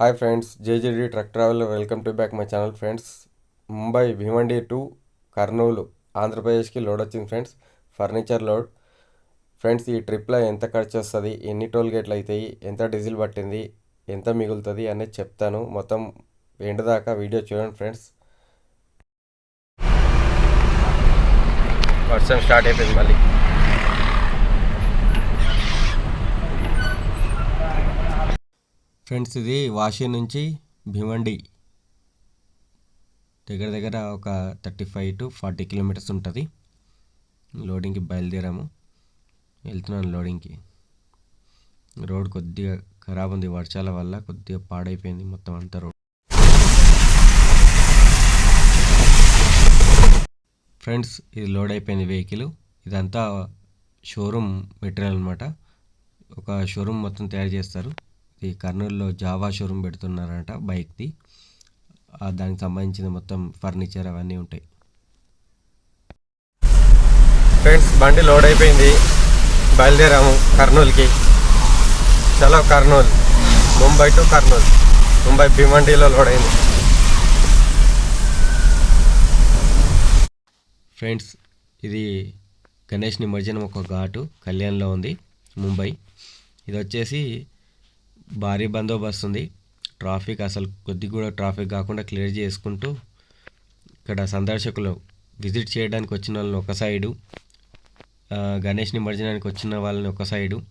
Hi friends JJD truck travel welcome to back my channel friends Mumbai Bhiwandi to Kurnool ఆంధ్రప్రదేశ్కి load వచ్చింది friends furniture load friends ఈ ట్రిప్లో ఎంత ఖర్చు వస్తుంది ఎన్ని టోల్ గేట్లు అవుతాయి ఎంత డీజిల్ పట్టింది ఎంత మిగులుతుంది అనేది చెప్తాను. మొత్తం ఎండ్ దాకా వీడియో చూడండి ఫ్రెండ్స్ వర్షం స్టార్ట్ అయిపోయింది మళ్ళీ. ఫ్రెండ్స్ ఇది వాషి నుంచి భివండి దగ్గర దగ్గర ఒక thirty five to forty kilometres ఉంటుంది. లోడింగ్కి బయలుదేరాము. వెళ్తున్నాను లోడింగ్కి. రోడ్ కొద్దిగా ఖరాబ్ ఉంది. వర్షాల వల్ల కొద్దిగా పాడైపోయింది మొత్తం అంతా రోడ్. ఫ్రెండ్స్ ఇది లోడ్ అయిపోయింది వెహికల్. ఇదంతా షోరూమ్ మెటీరియల్ అనమాట ఒక షోరూమ్ మొత్తం తయారు చేస్తారు. ఇది కర్నూలులో జావా షోరూమ్ పెడుతున్నారంట బైక్ది. దానికి సంబంధించిన మొత్తం ఫర్నిచర్ అవన్నీ ఉంటాయి. ఫ్రెండ్స్ బండి లోడ్ అయిపోయింది. బయలుదేరాము కర్నూలుకి. చలో కర్నూలు. ముంబై టు కర్నూలు. ముంబై భీమండిలో లోడ్ అయింది. ఫ్రెండ్స్ ఇది గణేష్ నిమజ్జనం ఒక ఘాటు. కళ్యాణ్లో ఉంది ముంబై. ఇది వచ్చేసి భారీ బందోబస్తు ఉంది. ట్రాఫిక్ అసలు కొద్ది కూడా ట్రాఫిక్ కాకుండా క్లియర్ చేసుకుంటూ ఇక్కడ సందర్శకులు విజిట్ చేయడానికి వచ్చిన వాళ్ళని ఒక సైడు గణేష్ నిమజ్జనానికి వచ్చిన వాళ్ళని ఒక సైడు.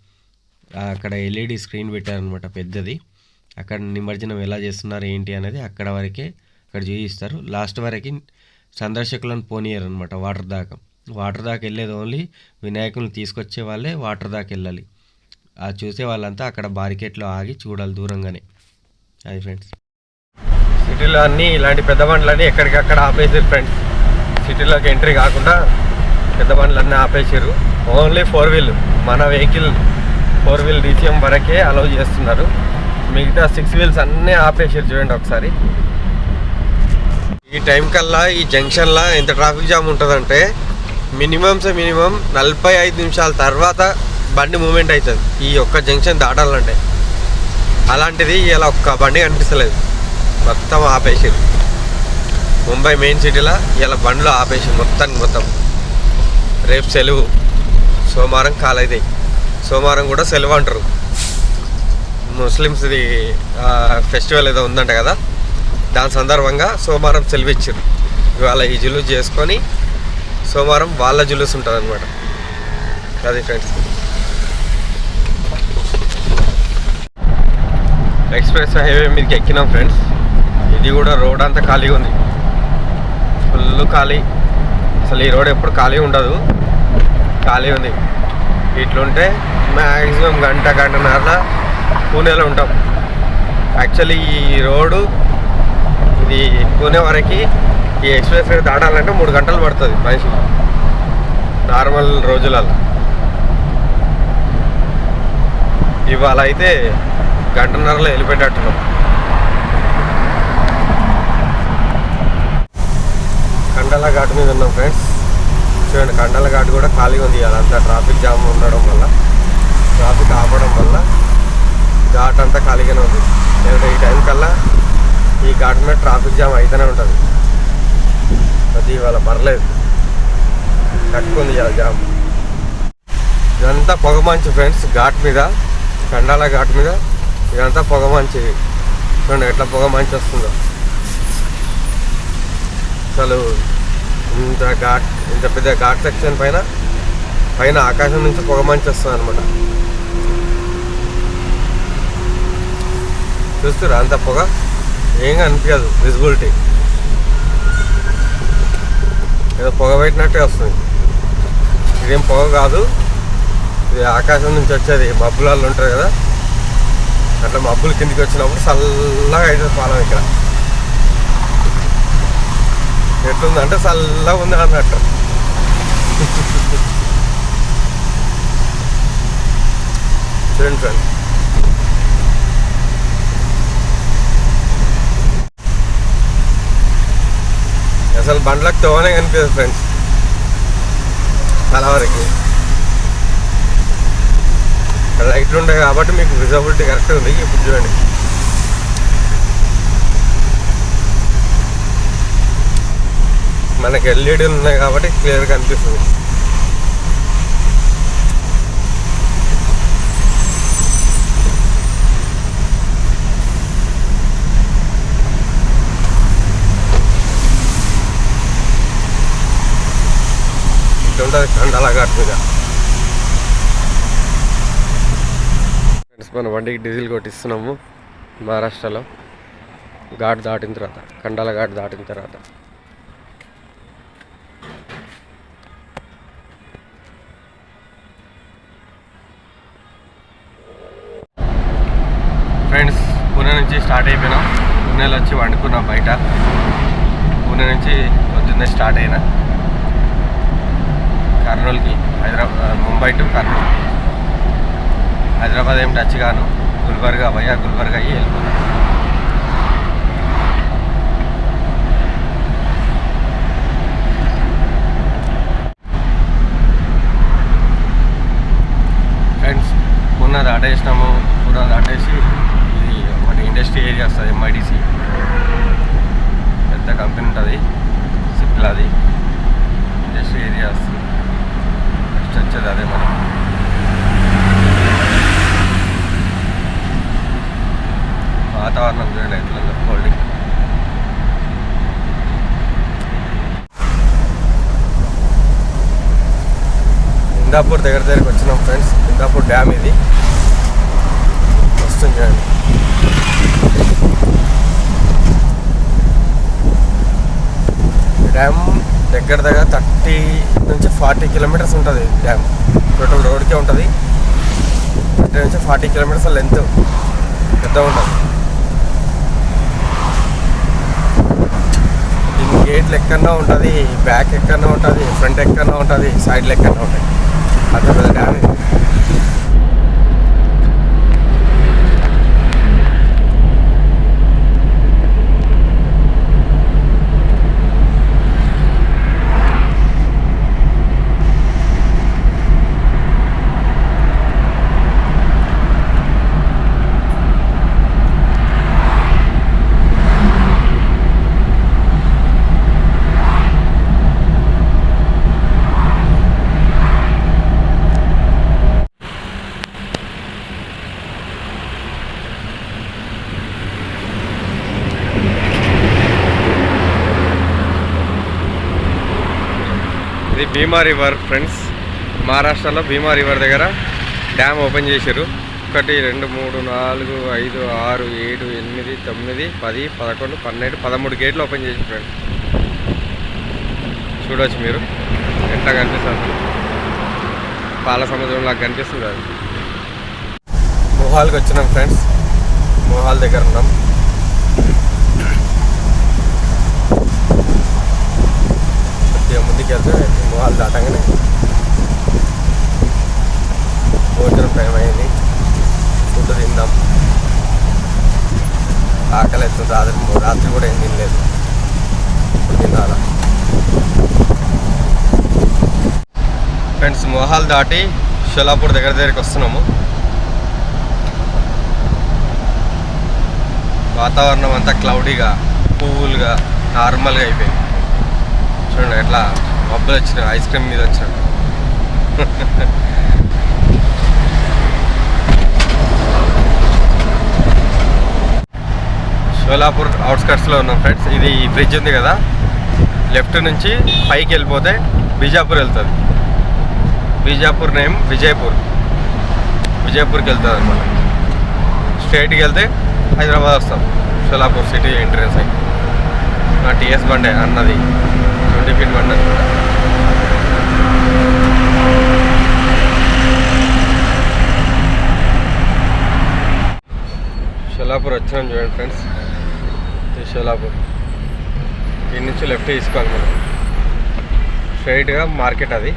అక్కడ ఎల్ఈడి స్క్రీన్ పెట్టారనమాట పెద్దది. అక్కడ నిమజ్జనం ఎలా చేస్తున్నారు ఏంటి అనేది అక్కడ వరకే అక్కడ చూపిస్తారు. లాస్ట్ వరకు సందర్శకులను పోనీయరు అనమాట వాటర్ దాకా. వాటర్ దాకా వెళ్ళేది ఓన్లీ వినాయకులను తీసుకొచ్చే వాళ్ళే వాటర్ దాకా వెళ్ళాలి. ఆ చూసే వాళ్ళంతా అక్కడ బారికేట్లో ఆగి చూడాలి దూరంగానే. అది ఫ్రెండ్స్. సిటీలో అన్నీ ఇలాంటి పెద్ద బండ్లన్నీ ఎక్కడికక్కడ ఆపేసారు ఫ్రెండ్స్. సిటీలోకి ఎంట్రీ కాకుండా పెద్ద బండ్లన్నీ ఆపేసారు ఓన్లీ ఫోర్ వీల్ మన వెహికల్ ఫోర్ వీల్ డీసీఎం వరకే అలౌ చేస్తున్నారు. మిగతా సిక్స్ వీల్స్ అన్నీ ఆపేసారు చూడండి ఒకసారి. ఈ టైం కల్లా ఈ జంక్షన్లో ఎంత ట్రాఫిక్ జామ్ ఉంటుందంటే మినిమమ్స్ సే మినిమం నలభై ఐదు నిమిషాల తర్వాత బండి మూమెంట్ అవుతుంది. ఈ ఒక్క జంక్షన్ దాటాలంటే. అలాంటిది ఇలా ఒక్క బండి కనిపిస్తలేదు. మొత్తం ఆపేసారు ముంబై మెయిన్ సిటీలో ఇలా బండ్లు ఆపేసి మొత్తానికి మొత్తం. రేపు సెలవు. సోమవారం కాలైతాయి సోమవారం కూడా సెలవు అంటారు. ముస్లిమ్స్ది ఫెస్టివల్ ఏదో ఉందంట కదా. దాని సందర్భంగా సోమవారం సెలవు ఇచ్చారు ఇవాళ ఈ జులుస్ చేసుకొని సోమవారం వాళ్ళ జులుసు ఉంటుంది అనమాట అది ఫ్రెండ్స్. ఎక్స్ప్రెస్ హైవే మీదకి ఎక్కినాం ఫ్రెండ్స్. ఇది కూడా రోడ్ అంతా ఖాళీగా ఉంది. ఫుల్ ఖాళీ. అసలు ఈ రోడ్ ఎప్పుడు ఖాళీ ఉండదు. ఖాళీ ఉంది. ఇట్లుంటే మ్యాక్సిమం గంట గంటన్నర పూణేలో ఉంటాం. యాక్చువల్లీ ఈ రోడ్డు ఇది పూణే వరకు ఈ ఎక్స్ప్రెస్ వే దాటాలంటే మూడు గంటలు పడుతుంది మనిషి నార్మల్ రోజులలో ఇవాళ అయితే గంటన్నరలో వెళ్ళిపోయేటట్టున్నాం. కండల ఘాట్ మీద ఉన్నాం ఫ్రెండ్స్. చూడండి కండల ఘాట్ కూడా ఖాళీగా ఉంది. అదంతా ట్రాఫిక్ జామ్ ఉండడం వల్ల ట్రాఫిక్ ఆపడం వల్ల ఘాట్ అంతా ఖాళీగానే ఉంది. లేదంటే ఈ టైం కల్లా ఈ ఘాట్ మీద ట్రాఫిక్ జామ్ అయితేనే ఉంటుంది. అది ఇవాళ పర్లేదు. కట్టుకుంది ఇవాళ జామ్. ఇదంతా పొగ మంచు ఫ్రెండ్స్ ఘాట్ మీద కండాల ఘాట్ మీద. ఇదంతా పొగమంచి చూడండి ఎట్లా పొగ మంచి వస్తుందో. అసలు ఇంత ఘాట్ ఇంత పెద్ద ఘాట్ సెక్షన్ పైన పైన ఆకాశం నుంచి పొగ మంచి వస్తుంది అనమాట చూస్తురా అంత పొగ? ఏం అనిపించదు విజిబిలిటీ ఏదో పొగ పెట్టినట్టే వస్తుంది. ఇదేం పొగ కాదు. ఇది ఆకాశం నుంచి వచ్చేది మబ్బులాలు ఉంటారు కదా. అట్లా మబ్బులు కిందికి వచ్చినప్పుడు చల్లగా అయితే పాలం ఇక్కడ. ఎట్లుందంటే చల్లగా ఉంది అన్నట్టు. చూడండి ఫ్రెండ్ అసలు బండ్లకు తోనే కనిపిస్తుంది ఫ్రెండ్స్. చాలా వరకు. లైట్లు ఉంటాయి కాబట్టి మీకు విజిబిలిటీ కరెక్ట్గా ఉంది. ఇప్పుడు చూడండి. మనకి ఎల్ఈడీలు ఉన్నాయి కాబట్టి క్లియర్గా అనిపిస్తుంది. ఇట్లా ఉంటుంది కండలా ఘాట్ మన బండికి డీజిల్ కొట్టిస్తున్నాము మహారాష్ట్రలో. ఘాట్ దాటిన తర్వాత కండాల ఘాట్ దాటిన తర్వాత. ఫ్రెండ్స్ పూణె నుంచి స్టార్ట్ అయిపోయినాం. పూణేలో వచ్చి వండుకున్నాం బయట. పూణె నుంచి పొద్దున్నే స్టార్ట్ అయినా. కర్నూలుకి హైదరాబాద్ ముంబై టు కర్నూలు. హైదరాబాద్ ఏం టచ్ కాను. గుల్బర్గా భయ్యా గుల్బర్గా అయ్యి వెళ్ళిపోతాం. ఫ్రెండ్స్ పూనా దాటేసినాము. కూడా దాటేసి ఇది ఒకటి ఇండస్ట్రీ ఏరియా వస్తుంది ఎంఐడిసి పెద్ద కంపెనీ ఉంటుంది. సిప్లాది. ఇండస్ట్రీ ఏరియా వస్తుంది. నెక్స్ట్ వచ్చేది అదే మనం. వాతావరణం చూడండి ఎట్లా కోల్డ్ ఇందాపూర్ దగ్గర దగ్గరికి వచ్చినాం ఫ్రెండ్స్ ఇందాపూర్ డ్యామ్ ఇది. వస్తుంది చూడండి. డ్యామ్ దగ్గర దగ్గర థర్టీ నుంచి ఫార్టీ కిలోమీటర్స్ ఉంటుంది డ్యామ్ టోటల్ రోడ్కే ఉంటుంది. థర్టీ నుంచి ఫార్టీ కిలోమీటర్స్ లెంత్ పెద్ద ఉంటుంది దీని గేట్లు ఎక్కడన్నా ఉంటుంది బ్యాక్ ఎక్కడన్నా ఉంటుంది ఫ్రంట్ ఎక్కడన్నా ఉంటుంది సైడ్లు ఎక్కడన్నా ఉంటాయి అంత పెద్ద డ్యామేజ్ ఇది ఇది భీమా రివర్ ఫ్రెండ్స్. మహారాష్ట్రలో భీమా రివర్ దగ్గర డ్యామ్ ఓపెన్ చేశారు. ఒకటి రెండు మూడు నాలుగు ఐదు ఆరు ఏడు ఎనిమిది తొమ్మిది పది పదకొండు పన్నెండు పదమూడు గేట్లు ఓపెన్ చేసి ఫ్రెండ్స్. చూడవచ్చు మీరు. ఎంత కనిపిస్తుంది పాల సముద్రం లాగా కనిపిస్తుంది అది. మొహాల్కి వచ్చినాం ఫ్రెండ్స్. మొహాల్ దగ్గర ఉన్నాం. కొద్దిగా ముందుకు వెళ్తే మొహాలు దాటంగానే భోజనం టైం అయింది ఫుడ్ తిందాం. ఆకలి అవుతుంది రాత్రి రాత్రి కూడా ఏం తినలేదు. ఇప్పుడు తినాలా? ఫ్రెండ్స్ మొహాలు దాటి షోలాపూర్ దగ్గర దగ్గరికి వస్తున్నాము. వాతావరణం అంతా క్లౌడీగా కూల్గా నార్మల్గా అయిపోయింది. చూడండి ఎట్లా మబ్బులు వచ్చినాయి ఐస్ క్రీమ్ మీద వచ్చినట్టు షోలాపూర్ అవుట్స్కట్స్లో ఉన్నాం ఫ్రెండ్స్. ఇది బ్రిడ్జ్ ఉంది కదా లెఫ్ట్ నుంచి పైకి వెళ్ళిపోతే బీజాపూర్ వెళ్తుంది. బీజాపూర్ నేమ్ విజయపూర్. విజయపూర్కి వెళ్తుంది అనమాట స్ట్రైట్కి వెళ్తే హైదరాబాద్ వస్తాం. షోలాపూర్ సిటీ ఎంట్రన్స్ అయ్యి నా టీఎస్ బండే అన్నది. ట్వంటీ ఫీట్ బండి అనమాట షోలాపూర్ వచ్చినాం చూడండి ఫ్రెండ్స్ ఇది షోలాపూర్ దీని నుంచి లెఫ్ట్ తీసుకోవాలి మనం. స్ట్రైట్గా మార్కెట్ అది.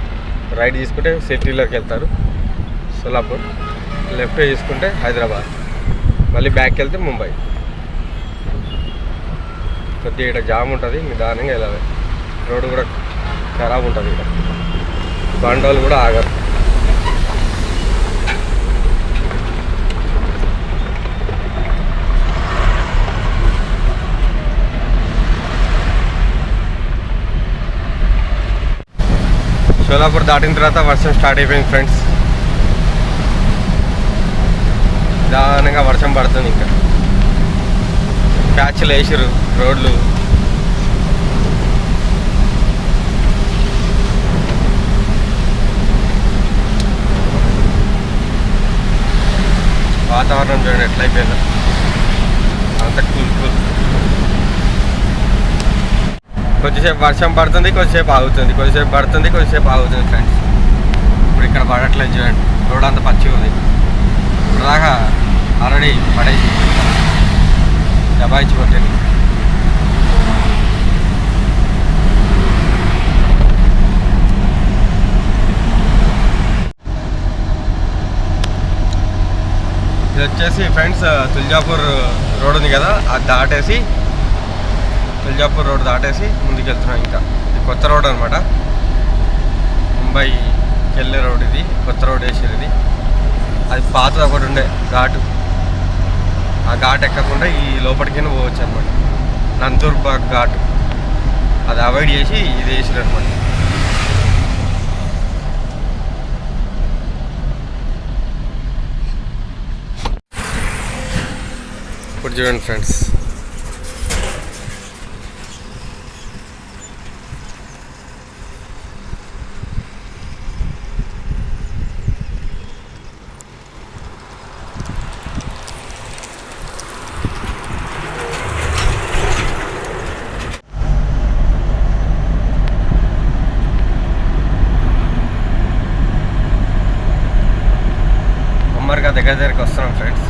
రైట్ తీసుకుంటే సిటీలోకి వెళ్తారు. సోలాపూర్ లెఫ్ట్ తీసుకుంటే హైదరాబాద్. మళ్ళీ బ్యాక్ వెళ్తే ముంబై. కొద్దిగా ఇక్కడ జామ్ ఉంటుంది. నిదానంగా వెళ్ళాలి. రోడ్డు కూడా ఖరాబ్ ఉంటుంది ఇక్కడ. బండోలు కూడా ఆగరు. సోలాపూర్ దాటిన తర్వాత వర్షం స్టార్ట్ అయిపోయింది ఫ్రెండ్స్. నిదానంగా వర్షం పడుతుంది ఇంకా. ప్యాచ్లు వేసారు రోడ్లు. వాతావరణం చూడండి ఎట్లయిపోయిందో. అంత కూల్ కూల్. కొద్దిసేపు వర్షం పడుతుంది కొద్దిసేపు ఆగుతుంది కొద్దిసేపు పడుతుంది కొద్దిసేపు ఆగుతుంది ఫ్రెండ్స్ ఇప్పుడు ఇక్కడ పడట్లేదు చూడండి. రోడ్ అంత పచ్చిగా ఉంది. ఇప్పుడు దాకా ఆల్రెడీ పడేసి దబాయించి కొట్టింది ఇది వచ్చేసి ఫ్రెండ్స్ తుల్జాపూర్ రోడ్ ఉంది కదా అది దాటేసి తుల్జాపూర్ రోడ్ దాటేసి ముందుకు వెళ్తున్నాం ఇంకా. ఇది కొత్త రోడ్ అనమాట ముంబైకి వెళ్ళే రోడ్ ఇది కొత్త రోడ్ వేసారు ఇది. అది పాత ఒకటి ఉండే ఘాటు. ఆ ఘాట్ ఎక్కకుండా ఈ లోపలికైనా పోవచ్చు అనమాట నందూర్బాగ్ ఘాటు ఘాట్. అది అవాయిడ్ చేసి ఇది వేసారు అనమాట ఇప్పుడు చూడండి ఫ్రెండ్స్. దగ్గర దగ్గరికి వస్తున్నాం ఫ్రెండ్స్.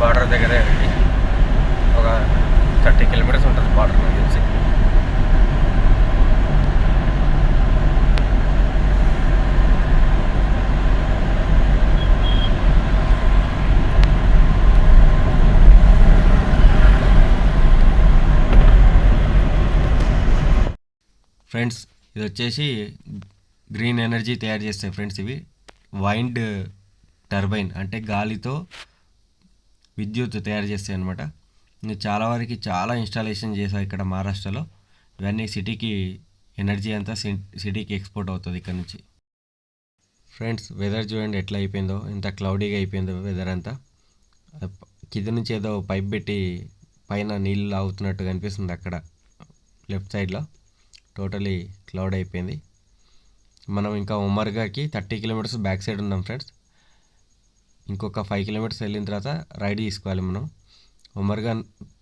బార్డర్ దగ్గర దగ్గరికి. ఒక థర్టీ కిలోమీటర్స్ ఉంటుంది బార్డర్ నాకు తెలిసి ఫ్రెండ్స్ ఇది వచ్చేసి గ్రీన్ ఎనర్జీ తయారు చేస్తాయి ఫ్రెండ్స్ ఇవి. వైండ్ టర్బైన్ అంటే గాలితో విద్యుత్ తయారు చేస్తాయి అనమాట నేను చాలా వరకు చాలా ఇన్స్టాలేషన్ చేశాను ఇక్కడ మహారాష్ట్రలో. ఇవన్నీ సిటీకి ఎనర్జీ అంతా సి- సిటీకి ఎక్స్పోర్ట్ అవుతుంది ఇక్కడ నుంచి. ఫ్రెండ్స్ వెదర్ చూడండి ఎట్లా అయిపోయిందో ఇంత క్లౌడీగా అయిపోయిందో వెదర్ అంతా. కింద నుంచి ఏదో పైప్ పెట్టి పైన నీళ్ళు లాగుతున్నట్టు కనిపిస్తుంది అక్కడ. లెఫ్ట్ సైడ్లో టోటలీ క్లౌడ్ అయిపోయింది. మనం ఇంకా ఉమర్గాకి థర్టీ కిలోమీటర్స్ బ్యాక్ సైడ్ ఉన్నాం ఫ్రెండ్స్ ఇంకొక ఫైవ్ కిలోమీటర్స్ వెళ్ళిన తర్వాత రైడ్ తీసుకోవాలి మనం. ఉమర్గా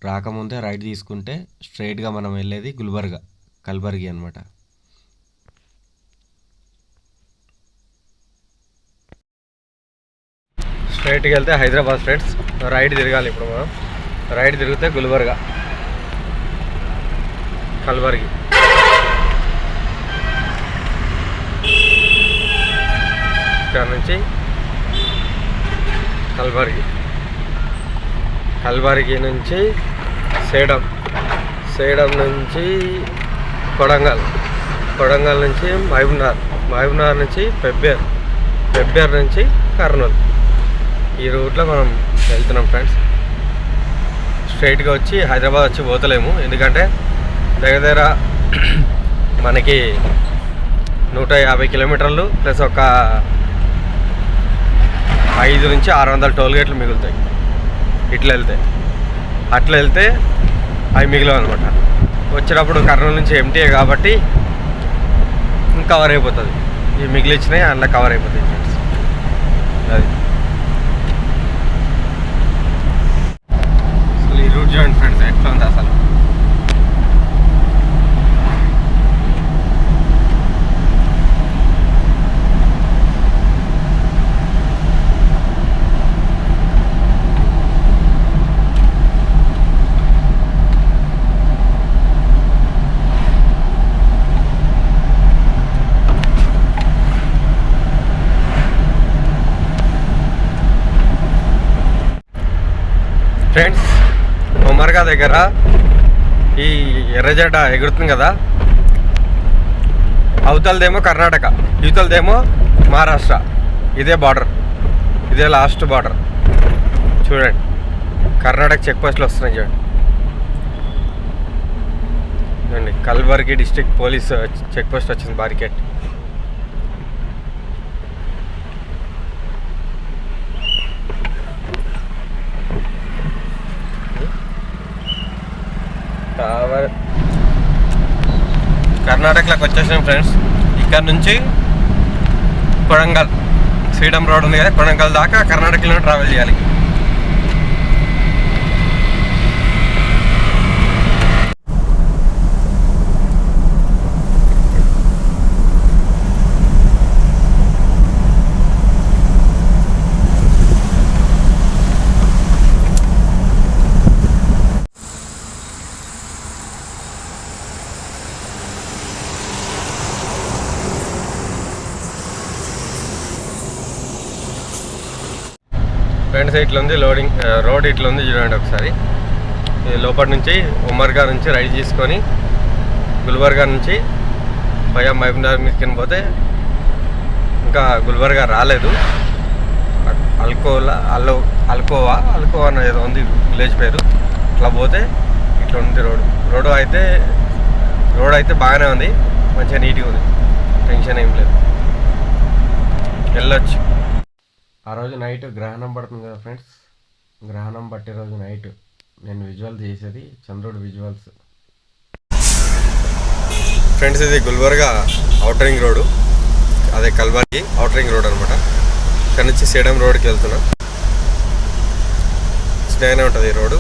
రాకముందే రైడ్ తీసుకుంటే స్ట్రైట్గా మనం వెళ్ళేది గుల్బర్గా కల్బర్గి అనమాట స్ట్రైట్కి వెళ్తే హైదరాబాద్ ఫ్రెండ్స్ రైడ్ తిరగాలి ఇప్పుడు మనం. రైడ్ తిరిగితే గుల్బర్గా కల్బర్గి. ఇక్కడ నుంచి కల్బర్గి. కల్బర్గి నుంచి సేడం సేడం నుంచి కొడంగల్ కొడంగల్ నుంచి మహబూబ్నగర్ మహబూబ్నగర్ నుంచి పెబ్బేర్ పెబ్బేర్ నుంచి కర్నూలు. ఈ రూట్లో మనం వెళ్తున్నాం ఫ్రెండ్స్. స్ట్రైట్గా వచ్చి హైదరాబాద్ వచ్చి పోతలేము. ఎందుకంటే దగ్గర దగ్గర మనకి నూట యాభై కిలోమీటర్లు ప్లస్ ఒక ఐదు నుంచి ఆరు వందల టోల్ గేట్లు మిగులుతాయి. ఇట్లా వెళ్తే. అట్లా వెళ్తే అవి మిగిలి అనమాట వచ్చేటప్పుడు కర్నూలు నుంచి ఎంటీఏ కాబట్టి కవర్ అయిపోతుంది. ఇవి మిగిలిచ్చినాయి అందులో కవర్ అయిపోతాయి ఫ్రెండ్స్ అది అసలు ఈ రూట్ చూడండి ఫ్రెండ్స్ ఎట్లా ఉంది అసలు ఫ్రెండ్స్ ఉమర్గా దగ్గర ఈ ఎర్రజెండ ఎగురుతుంది కదా అవతలదేమో కర్ణాటక యువతలదేమో మహారాష్ట్ర. ఇదే బార్డర్ ఇదే లాస్ట్ బార్డర్ చూడండి. కర్ణాటక చెక్ పోస్టులు వస్తున్నాయి చూడండి. చూడండి Kalaburagi district police check post వచ్చింది బారికేట్ కర్ణాటకలోకి వచ్చేసాం ఫ్రెండ్స్. ఇక్కడ నుంచి కొడంగల్ ఫ్రీడమ్ రోడ్ ఉంది కదా కొడంగల్ దాకా కర్ణాటకలో ట్రావెల్ చేయాలి. ఫ్రంట్ సైడ్లో ఉంది లోడింగ్ రోడ్ ఇట్లా ఉంది చూడండి ఒకసారి. లోపల నుంచి ఉమర్గా నుంచి రైడ్ తీసుకొని గుల్బర్గా నుంచి భయా మహబూబ్నగర్ మీదకి పోతే ఇంకా గుల్బర్గా రాలేదు. అల్కోలా అల్లో అల్కోవా అల్కోవా అన్న ఏదో ఉంది విలేజ్ పేరు. ఇట్లా పోతే ఇట్లా ఉంది రోడ్. రోడ్ అయితే రోడ్ అయితే బాగానే ఉంది. మంచిగా నీట్గా ఉంది. టెన్షన్ ఏం లేదు. వెళ్ళొచ్చు. ఆ రోజు నైట్ గ్రహణం పడుతుంది కదా ఫ్రెండ్స్. గ్రహణం పట్టే రోజు నైట్ నేను విజువల్ చేసేది చంద్రుడు విజువల్స్ ఫ్రెండ్స్ ఇది గుల్బర్గా అవుటరింగ్ రోడ్ అదే కల్బాకి అవుటరింగ్ రోడ్ అనమాట ఇక్కడ నుంచి సేడం రోడ్కి వెళ్తున్నా. స్నేహనే ఉంటుంది ఈ రోడ్డు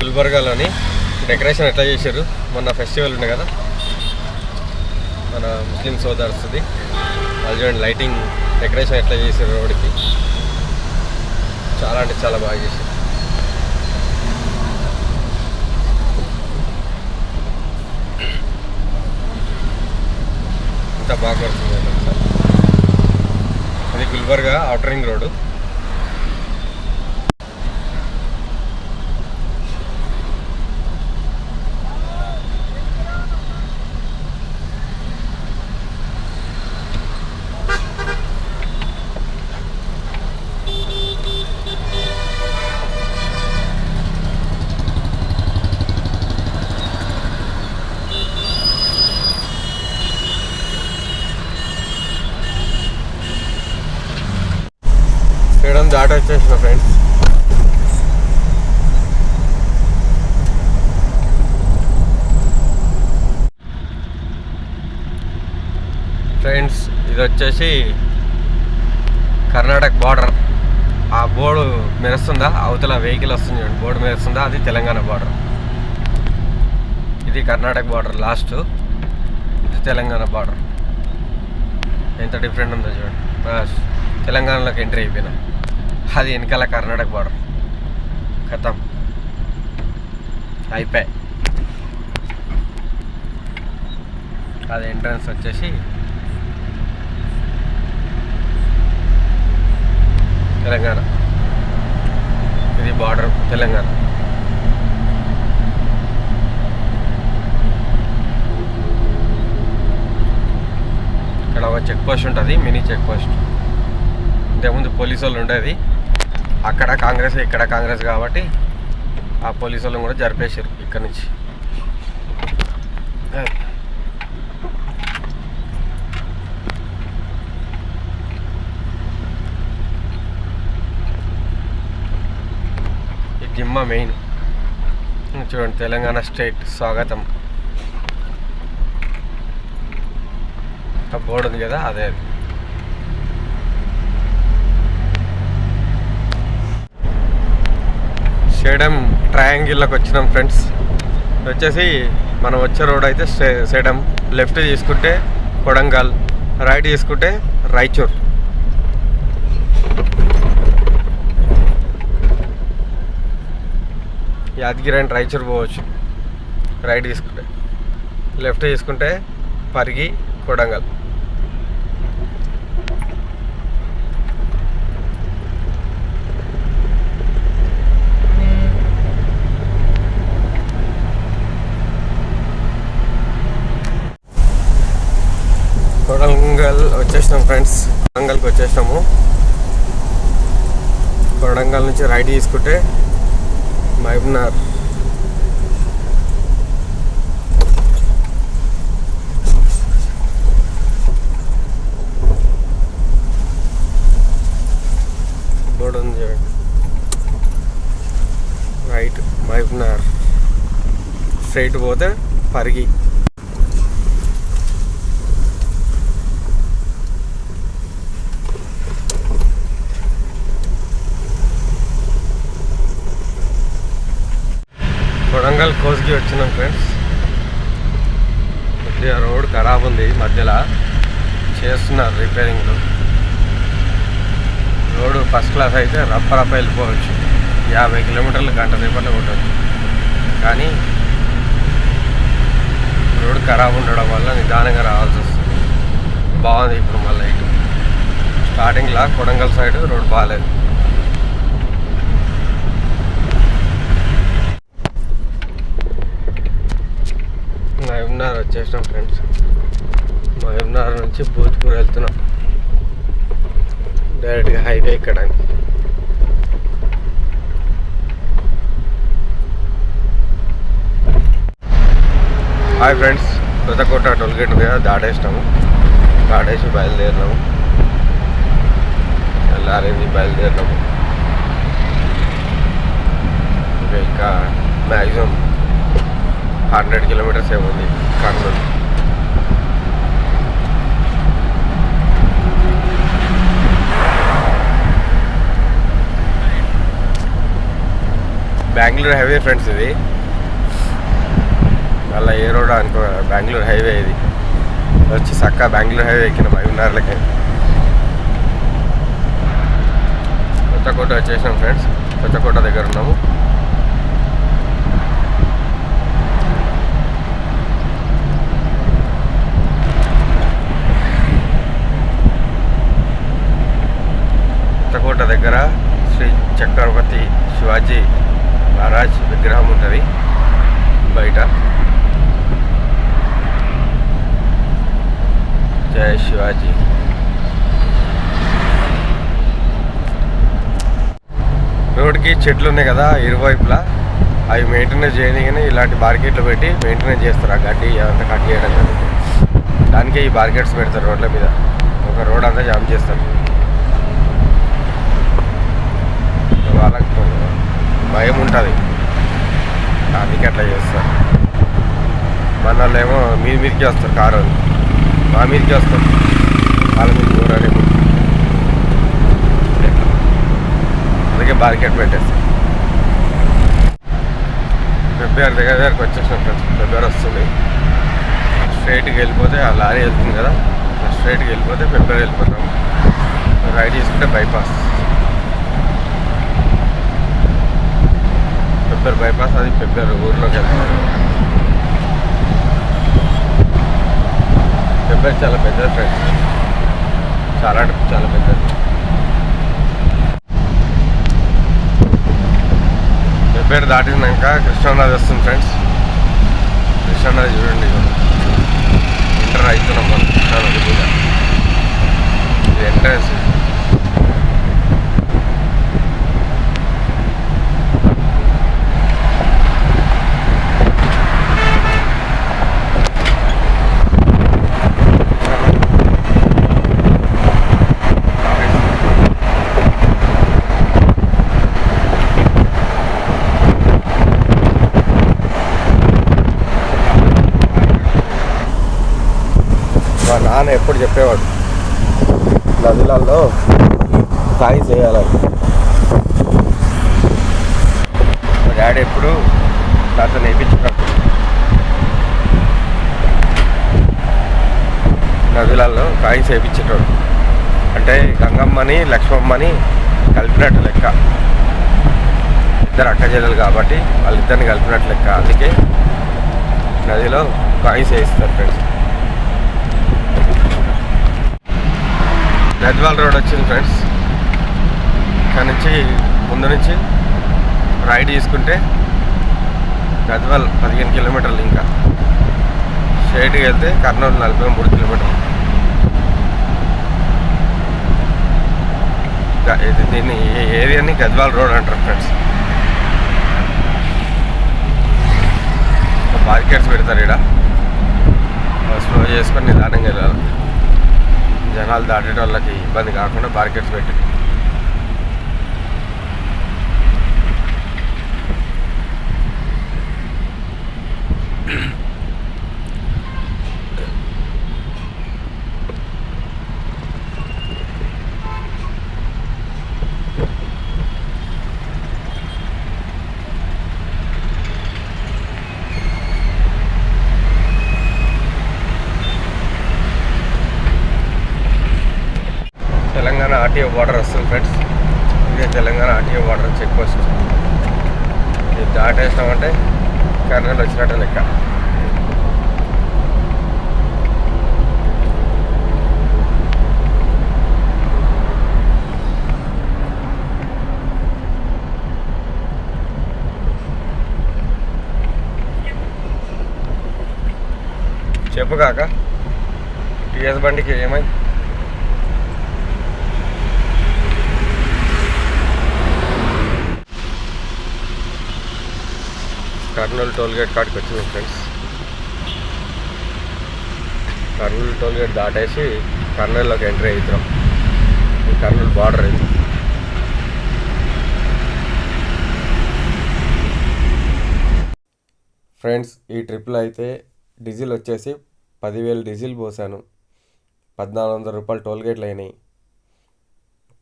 గుల్బర్గాలోని డెకరేషన్ ఎట్లా చేశారు? మొన్న ఫెస్టివల్ ఉండే కదా. మన ముస్లిం సోదరుస్తుంది అది చూడండి లైటింగ్ డెకరేషన్ ఎట్లా చేశారు రోడ్కి చాలా అంటే చాలా బాగా చేశారు ఇంత బాగా పడుతుంది అది గుల్బర్గా అవుటరింగ్ రోడ్డు. నుంచి దాట వచ్చేసిన ఫ్రెండ్స్. ఫ్రెండ్స్ ఇది వచ్చేసి కర్ణాటక బార్డర్. ఆ బోర్డు మెరుస్తుందా? అవతల వెహికల్ వస్తుంది చూడండి. బోర్డు మెరుస్తుందా? అది తెలంగాణ బార్డర్. ఇది కర్ణాటక బార్డర్ లాస్ట్. ఇది తెలంగాణ బార్డర్. ఎంత డిఫరెంట్ ఉందో చూడండి. తెలంగాణలోకి ఎంట్రీ అయిపోయినా. అది వెనకాల కర్ణాటక బార్డర్ ఖతం అయిపోయి అది ఎంట్రన్స్ వచ్చేసి తెలంగాణ. ఇది బార్డర్ తెలంగాణ. ఇక్కడ ఒక చెక్ పోస్ట్ ఉంటుంది మినీ చెక్ పోస్ట్ ఇంతకుముందు పోలీసు వాళ్ళు ఉండేది. అక్కడ కాంగ్రెస్ ఇక్కడ కాంగ్రెస్ కాబట్టి ఆ పోలీసు వాళ్ళని కూడా జరిపేశారు ఇక్కడ నుంచి. ఈ జిమ్మ మెయిన్. చూడండి తెలంగాణ స్టేట్ స్వాగతం. బోర్డు ఉంది కదా అదే అది. సేడం ట్రయాంగిల్లోకి వచ్చినాం ఫ్రెండ్స్. వచ్చేసి మనం వచ్చే రోడ్ అయితే సే- సేడం లెఫ్ట్ తీసుకుంటే కొడంగల్ రైట్ తీసుకుంటే రాయచూర్. యాదగిరి అండ్ రాయచూర్ పోవచ్చు. రైట్ తీసుకుంటే. లెఫ్ట్ తీసుకుంటే పరిగి కొడంగల్ కొడంగల్ వచ్చేసినాం ఫ్రెండ్స్. వరంగల్కి వచ్చేసినాము. వరంగల్ నుంచి రైడ్ తీసుకుంటే మహబూబ్నగర్. రోడ్ ఉంది చూడండి. రైట్ మైపునార్ స్ట్రైట్ పోతే పరిగి. కొడంగల్ కోస్కి వచ్చినాం ఫ్రెండ్స్. కొద్దిగా రోడ్ ఖరాబ్ ఉంది మధ్యలో. చేస్తున్నారు రిపేరింగ్. రోడ్డు ఫస్ట్ క్లాస్ అయితే రప్ప రప్ప వెళ్ళిపోవచ్చు. యాభై కిలోమీటర్లు గంట సేపట్లో కొట్టచ్చు. కానీ రోడ్డు ఖరాబ్ ఉండడం వల్ల నిదానంగా రావాల్సి వస్తుంది. బాగుంది ఇప్పుడు మళ్ళీ. ఇటు స్టార్టింగ్లో కొడంగల్ సైడ్ రోడ్ బాగాలేదు. మహబూబ్నగర్ వచ్చేసినాం ఫ్రెండ్స్ మా మహబూబ్నగర్ నుంచి భూత్పూర్ వెళ్తున్నాం. డైరెక్ట్గా హైవే ఎక్కడానికి. హాయ్ ఫ్రెండ్స్ కొత్తకోట టోల్గేట్ మీద దాటేసినాము. దాడేసి బయలుదేరినాము. వెళ్ళారింది బయలుదేరినాము. ఇంకా ఇంకా మ్యాక్సిమం హండ్రెడ్ కిలోమీటర్స్ ఏముంది? కర్నూలు బెంగళూరు హైవే ఫ్రెండ్స్ ఇది. అలా ఏ రోడ్ అనుకో బెంగళూరు హైవే ఇది. వచ్చి చక్క బెంగళూరు హైవే ఎక్కిన ఐదున్నరలకి కొత్తకోట వచ్చేసాం ఫ్రెండ్స్ కొత్తకోట దగ్గర ఉన్నాము. కోట దగ్గర శ్రీ చక్రవర్తి శివాజీ మహారాజ్ విగ్రహం ఉంటుంది బయట. జయ శివాజీ. రోడ్కి చెట్లు ఉన్నాయి కదా ఇరువైపులా. అవి మెయింటెనెన్స్ చేయడానికి ఇలాంటి మార్కెట్లు పెట్టి మెయింటెనెన్స్ చేస్తారు. ఆ గడ్డి అంతా కట్ చేయడం జరుగుతుంది. దానికే ఈ మార్కెట్స్ పెడతారు రోడ్ల మీద. ఒక రోడ్ అంతా జామ్ చేస్తారు. భయం ఉంటుంది అందుకే అట్లా చేస్తారు. మన వాళ్ళు ఏమో మీ మీదకి వస్తారు కారు వాళ్ళు. మా మీదకి వస్తారు. వాళ్ళ మీద పోరాడే అందుకే బార్కెట్ పెట్టేస్తారు. ఫిబ్రవరి దగ్గర దగ్గరకు వచ్చేసినాం ఫ్రెండ్స్. ఫిబ్రవరి వస్తుంది. స్ట్రైట్కి వెళ్ళిపోతే ఆ లారీ వెళ్తుంది కదా. స్ట్రైట్కి వెళ్ళిపోతే ఫిబ్రవరి వెళ్ళిపోతాం. రైట్ తీసుకుంటే బైపాస్. పెప్పర్ బైపాస్ అది పెప్పర్ ఊర్లోకి వెళ్తున్నారు పెప్పర్ చాలా పెద్దది ఫ్రెండ్స్ చాలా చాలా పెద్దది. పెప్పేరు దాటినాక కృష్ణానది వస్తుంది ఫ్రెండ్స్ కృష్ణానది చూడండి ఎంటర్ అవుతున్నాం మనం కృష్ణానది కూడా ఇది ఎంట్రన్స్ మా నాన్న ఎప్పుడు చెప్పేవాడు. నదులలో సాయి చేయాలని మా డాడీ ఎప్పుడు తాత నేర్పించుకున్నాడు నదులలో కాయిన్స్ చేపించేటోడు అంటే గంగమ్మని లక్ష్మమ్మని కలిపినట్టు లెక్క. ఇద్దరు అక్క చెల్లెలు కాబట్టి వాళ్ళిద్దరిని కలిపినట్టు లెక్క. అందుకే నదిలో కాయిన్స్ వేయిస్తారు ఫ్రెండ్స్. గద్వాల్ రోడ్ వచ్చింది ఫ్రెండ్స్. ఇక్కడ నుంచి ముందు నుంచి రైడ్ తీసుకుంటే గద్వాల్ పదిహేను కిలోమీటర్లు ఇంకా. స్ట్రైట్కి వెళ్తే కర్నూలు నలభై మూడు కిలోమీటర్లు. ఇది దీన్ని ఏరియాని గద్వాల్ రోడ్ అంటారు ఫ్రెండ్స్. బార్కెట్స్ పెడతారు ఇక్కడ స్లో చేసుకొని నిదానంగా వెళ్ళాలి. జనాలు దాటేట వాళ్ళకి ఇబ్బంది కాకుండా మార్కెట్స్ పెట్టి తెలంగాణ ఆర్టీఓ బార్డర్ వస్తుంది ఫ్రెండ్స్. ఇదే Telangana RTO border check post. ఇది దాటేసినామంటే కర్నూలు వచ్చినట్టు లెక్క. చెప్పు కాక. టీఎస్ బండికి ఏమైంది? కర్నూలు టోల్గేట్ కాడికి వచ్చింది ఫ్రెండ్స్. కర్నూలు టోల్గేట్ దాటేసి కర్నూలులోకి ఎంట్రీ అవుతున్నాం ఈ కర్నూలు బార్డర్ ఇది. ఫ్రెండ్స్ ఈ ట్రిప్లో అయితే డీజిల్ వచ్చేసి పదివేలు డీజిల్ పోసాను. పద్నాలుగు వందల రూపాయలు టోల్గేట్లు అయినాయి.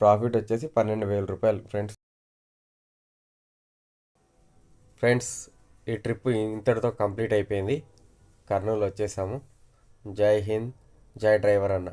ప్రాఫిట్ వచ్చేసి పన్నెండు వేల రూపాయలు ఫ్రెండ్స్. ఫ్రెండ్స్ ఈ ట్రిప్ ఇంతటితో కంప్లీట్ అయిపోయింది. కర్నూలు వచ్చేసాము. జై హింద్. జై డ్రైవర్ అన్న.